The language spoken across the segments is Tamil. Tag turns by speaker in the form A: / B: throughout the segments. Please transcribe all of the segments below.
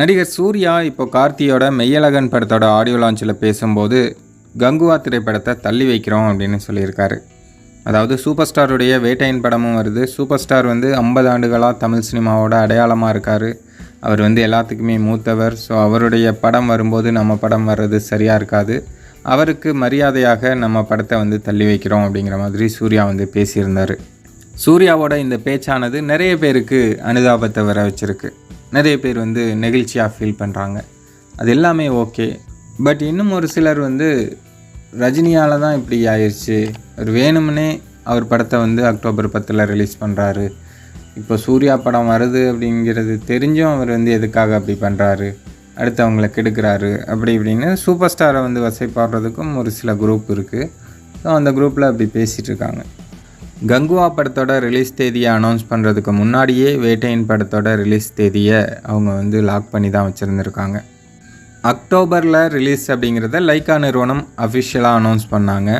A: நடிகர் சூர்யா இப்போ கார்த்தியோட மெய்யழகன் படத்தோட ஆடியோ லான்ச்சில் பேசும்போது கங்குவா திரைப்படத்தை தள்ளி வைக்கிறோம் அப்படின்னு சொல்லியிருக்காரு. அதாவது சூப்பர் ஸ்டாருடைய வேட்டையின் படமும் வருது. சூப்பர் ஸ்டார் வந்து ஐம்பது ஆண்டுகளாக தமிழ் சினிமாவோட அடையாளமாக இருக்கார். அவர் வந்து எல்லாத்துக்குமே மூத்தவர். ஸோ அவருடைய படம் வரும்போது நம்ம படம் வர்றது சரியாக இருக்காது. அவருக்கு மரியாதையாக நம்ம படத்தை வந்து தள்ளி வைக்கிறோம் அப்படிங்கிற மாதிரி சூர்யா வந்து பேசியிருந்தார். சூர்யாவோட இந்த பேச்சானது நிறைய பேருக்கு அனுதாபத்தை வர வச்சுருக்கு. நிறைய பேர் வந்து நெகிழ்ச்சியாக ஃபீல் பண்ணுறாங்க அது எல்லாமே ஓகே பட் இன்னும் ஒரு சிலர் வந்து ரஜினியால் தான் இப்படி ஆயிடுச்சு அவர் வேணும்னே அவர் படத்தை வந்து அக்டோபர் பத்தில் ரிலீஸ் பண்ணுறாரு இப்போ சூர்யா படம் வருது அப்படிங்கிறது தெரிஞ்சும் அவர் வந்து எதுக்காக அப்படி பண்ணுறாரு அடுத்து அவங்கள கெடுக்கிறாரு. அப்படி இப்படின்னு சூப்பர் ஸ்டாரை வந்து வசைப்பாடுறதுக்கும் ஒரு சில குரூப் இருக்குது ஸோ அந்த குரூப்பில் அப்படி பேசிகிட்டு இருக்காங்க. கங்குவா படத்தோட ரிலீஸ் தேதியை அனௌன்ஸ் பண்ணுறதுக்கு முன்னாடியே வேட்டையின் படத்தோட ரிலீஸ் தேதியை அவங்க வந்து லாக் பண்ணி தான் வச்சுருந்துருக்காங்க. அக்டோபரில் ரிலீஸ் அப்படிங்கிறத லைக்கா நிறுவனம் அஃபிஷியலாக அனௌன்ஸ் பண்ணாங்க.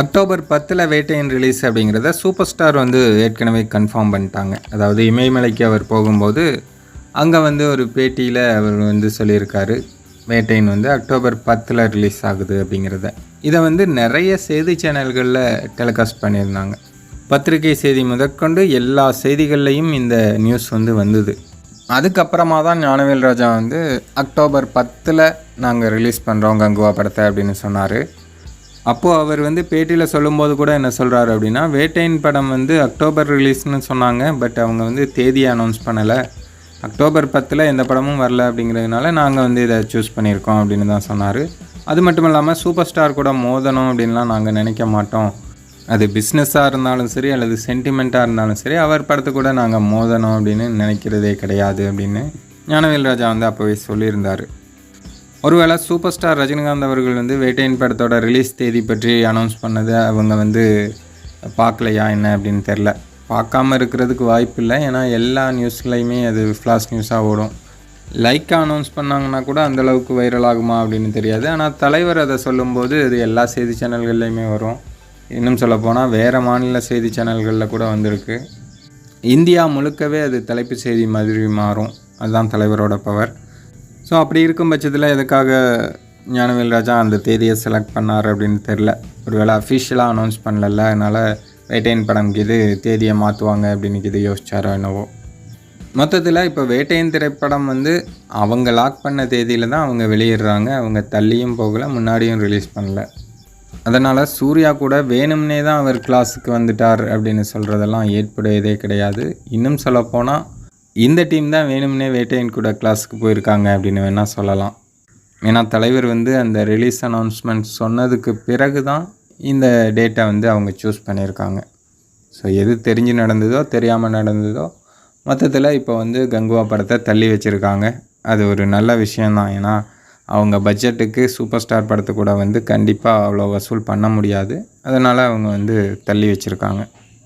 A: அக்டோபர் பத்தில் வேட்டையின் ரிலீஸ் அப்படிங்கிறத சூப்பர் ஸ்டார் வந்து ஏற்கனவே கன்ஃபார்ம் பண்ணிட்டாங்க. அதாவது இமயமலைக்கு அவர் போகும்போது அங்கே வந்து ஒரு பேட்டியில் அவர் வந்து சொல்லியிருக்காரு. வேட்டையின் வந்து அக்டோபர் பத்தில் ரிலீஸ் ஆகுது அப்படிங்கிறத. இதை வந்து நிறைய செய்தி சேனல்களில் டெலிகாஸ்ட் பண்ணியிருந்தாங்க. பத்திரிகை செய்தி முதற்கொண்டு எல்லா செய்திகள்லையும் இந்த நியூஸ் வந்து வந்தது. அதுக்கப்புறமா தான் ஞானவேல் ராஜா வந்து அக்டோபர் பத்தில் நாங்கள் ரிலீஸ் பண்ணுறோம் கங்குவா படத்தை அப்படின்னு சொன்னார். அப்போது அவர் வந்து பேட்டியில் சொல்லும்போது கூட என்ன சொல்கிறாரு அப்படின்னா வேட்டையின் படம் வந்து அக்டோபர் ரிலீஸ்னு சொன்னாங்க பட் அவங்க வந்து தேதியை அனௌன்ஸ் பண்ணலை. அக்டோபர் பத்தில் எந்த படமும் வரல அப்படிங்கிறதுனால நாங்கள் வந்து இதை சூஸ் பண்ணியிருக்கோம் அப்படின்னு தான் சொன்னார். அது மட்டும் இல்லாமல் சூப்பர் ஸ்டார் கூட மோதணும் அப்படின்லாம் நாங்கள் நினைக்க மாட்டோம். அது பிஸ்னஸாக இருந்தாலும் சரி அல்லது சென்டிமெண்ட்டாக இருந்தாலும் சரி அவர் படத்தை கூட நாங்கள் மோதணும் அப்படின்னு நினைக்கிறதே கிடையாது அப்படின்னு ஞானவேல் ராஜா வந்து அப்போவே சொல்லியிருந்தார். ஒருவேளை சூப்பர் ஸ்டார் ரஜினிகாந்த் அவர்கள் வந்து வேட்டையின் படத்தோட ரிலீஸ் தேதி பற்றி அனௌன்ஸ் பண்ணதை அவங்க வந்து பார்க்கலையா என்ன அப்படின்னு தெரில பார்க்காம இருக்கிறதுக்கு வாய்ப்பு இல்லை. ஏன்னா எல்லா நியூஸ்லையுமே அது ஃப்ளாஷ் நியூஸாக ஓடும். லைக்காக அனௌன்ஸ் பண்ணாங்கன்னா கூட அந்தளவுக்கு வைரல் ஆகுமா அப்படின்னு தெரியாது. ஆனால் தலைவர் அதை சொல்லும்போது அது எல்லா செய்தி சேனல்கள்லையுமே வரும். இன்னும் சொல்லப்போனால் வேறு மாநில செய்தி சேனல்களில் கூட வந்திருக்கு. இந்தியா முழுக்கவே அது தலைப்பு செய்தி மாதிரி மாறும். அதுதான் தலைவரோட பவர். ஸோ அப்படி இருக்கும் பட்சத்தில் எதுக்காக ஞானவேல் ராஜா அந்த தேதியை செலக்ட் பண்ணார் அப்படின்னு தெரில ஒருவேளை அஃபிஷியலாக அனௌன்ஸ் பண்ணல அதனால் வேட்டையின் படம்க்கு இது தேதியை மாற்றுவாங்க அப்படின்னு இது யோசிச்சாரோ என்னவோ. மொத்தத்தில் இப்போ வேட்டையின் திரைப்படம் வந்து அவங்க லாக் பண்ண தேதியில் தான் அவங்க வெளியிடுறாங்க. அவங்க தள்ளியும் போகலை முன்னாடியும் ரிலீஸ் பண்ணல. அதனால் சூர்யா கூட வேணும்னே தான் அவர் கிளாஸுக்கு வந்துட்டார் அப்படின்னு சொல்கிறதெல்லாம் ஏற்புடையதே கிடையாது. இன்னும் சொல்லப்போனால் இந்த டீம் தான் வேணும்னே வேட்டையன் கூட கிளாஸுக்கு போயிருக்காங்க அப்படின்னு வேணால் சொல்லலாம். ஏன்னா தலைவர் வந்து அந்த ரிலீஸ் அனௌன்ஸ்மெண்ட் சொன்னதுக்கு பிறகு தான் இந்த டேட்டை வந்து அவங்க சூஸ் பண்ணியிருக்காங்க. ஸோ எது தெரிஞ்சு நடந்ததோ தெரியாமல் நடந்ததோ மொத்தத்தில் இப்போ வந்து கங்குவா படத்தை தள்ளி வச்சுருக்காங்க. அது ஒரு நல்ல விஷயந்தான் ஏன்னா அவங்க பட்ஜெட்டுக்கு சூப்பர் ஸ்டார் படத்தை கூட வந்து கண்டிப்பாக அவ்வளோ வசூல் பண்ண முடியாது. அதனால் அவங்க வந்து தள்ளி வச்சுருக்காங்க.